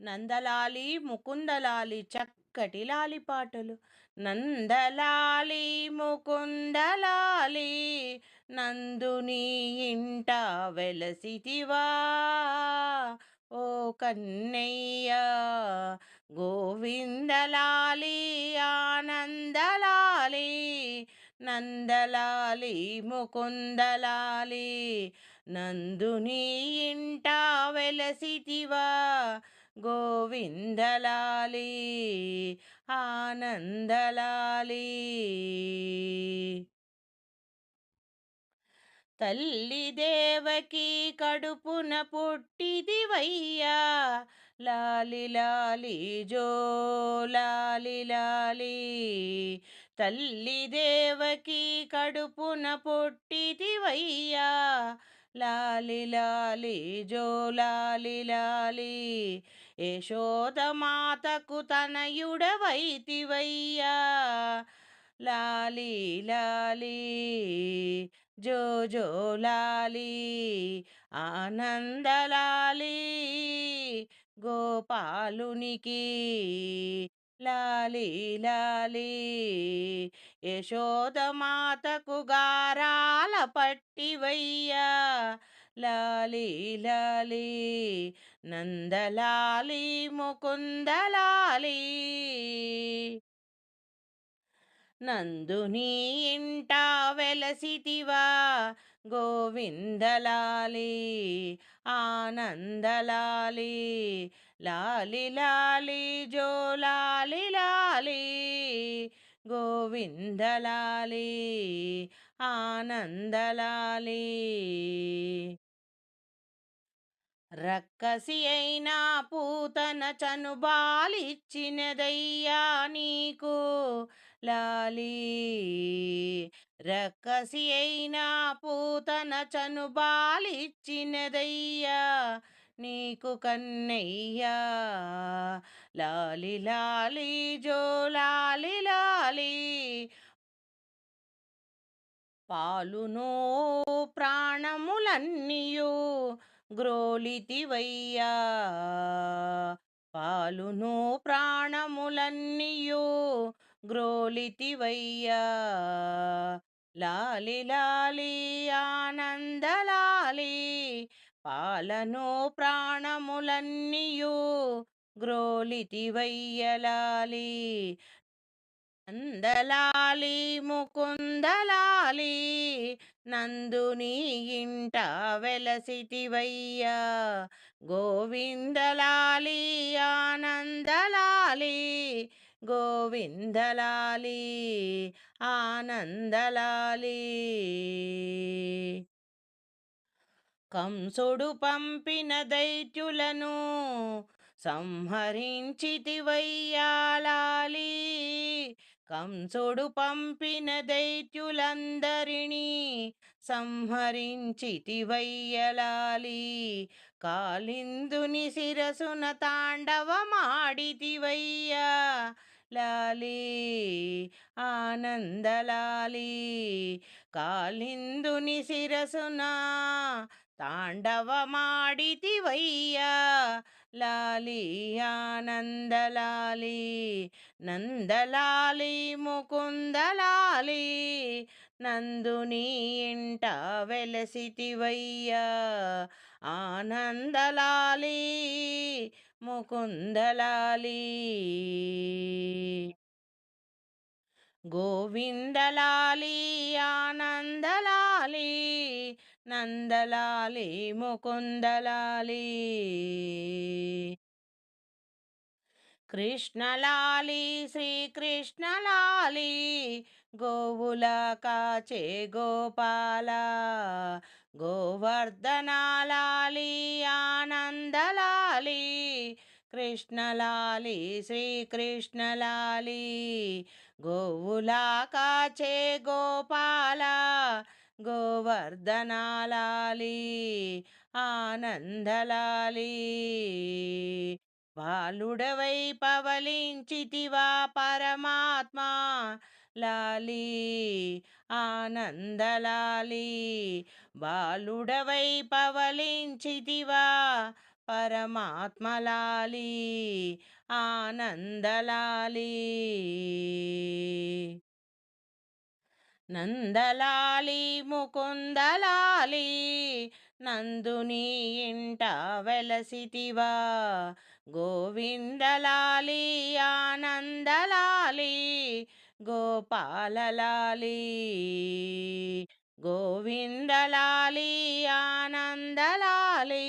నందలాలి ముకుందలాలి చక్కటి లాలి పాటలు నందలాలి ముకుందలాలి నందుని ఇంట వెలసితివా? ఓ కన్నయ్య గోవిందలాలి ఆనందలాలి నందలాలి ముకుందలాలి నందుని ఇంట వెలసితివా? గోవిందలాలి ఆనందలాలి. తల్లి దేవకి కడుపున పుట్టిదివయ్యా లాలి లాలి జో లాలి లాలి. తల్లి దేవకి కడుపున పుట్టిదివయ్యా లాలి లాలి జో లాలి లాలి. యశోదమాతకు తనయుడవైతివయ్యా. లాలి లాలి జో జో లాలి ఆనందలాలి గోపాలునికి లాలి లాలి యశోదమాతకు గారాల పట్టివయ్యా. లాలి లాలి నందలాలి ముకుందలాలి. నందుని ఇంట వెలసితివా గోవిందలాలి ఆనందలాలి లాలి లాలి జో లాలి లాలి గోవిందలాలి ఆనందలాలి. రక్కసి అయినా పూతన చనుబాలిచ్చినదయ్యా నీకు. లాలి రక్కసి అయినా పూతన చనుబాలిచ్చినదయ్యా నీకు కన్నయ్యా. లాలి లాలి జో లాలి లాలి. పాలునో ప్రాణములన్నీయు గ్రోలితివయ్యా. పాలును ప్రాణములన్నీయు గ్రోలితివయ్యా. లాలి లాలి ఆనందలాలి పాలను ప్రాణములన్నీయు గ్రోలితివయ్యలాలి నందలాలి ముకుందలాలి నందుని ఇంట వెలసిటివయ్యా గోవిందలాలి ఆనందలాలి గోవిందలాలి ఆనందలాలి. కంసుడు పంపిన దైత్యులను సంహరించితివయ్యాలాలి కంసుడు పంపిన దైత్యులందరినీ సంహరించితివయ్యలాలి కాలిందుని శిరసున తాండవమాడితివయ్యా. లాలి ఆనందలాలి. కాలిందుని శిరసున తాండవమాడితివయ్యా. లాలి ఆనందలాలి నందలాలి ముకుందలాలి నందుని ఇంట వెలసిటివయ్యా ఆనందలాలి ముకుందలాలి. గోవిందలాలి ఆనందలాలి నందలాలి ముకుందలాలి. కృష్ణలాలి శ్రీకృష్ణలాలి గోవుల కాచే గోపాల గోవర్ధనాలాలి ఆనందలాలి కృష్ణలాలి శ్రీకృష్ణలాలి గోవులా కాచే గోపాల గోవర్ధనాలాలి ఆనందలాలి. బాలుడవై పవలించితివా పరమాత్మా లాలి ఆనందలాలి. బాలుడవై పవలించితివా పరమాత్మలాలి ఆనందలాలి. నందలాలి ముకుందలాలి నందుని ఇంట వెలసితివా? గోవిందలాలి ఆనందలాలి గోపాలలాలి గోవిందలాలి ఆనందలాలి.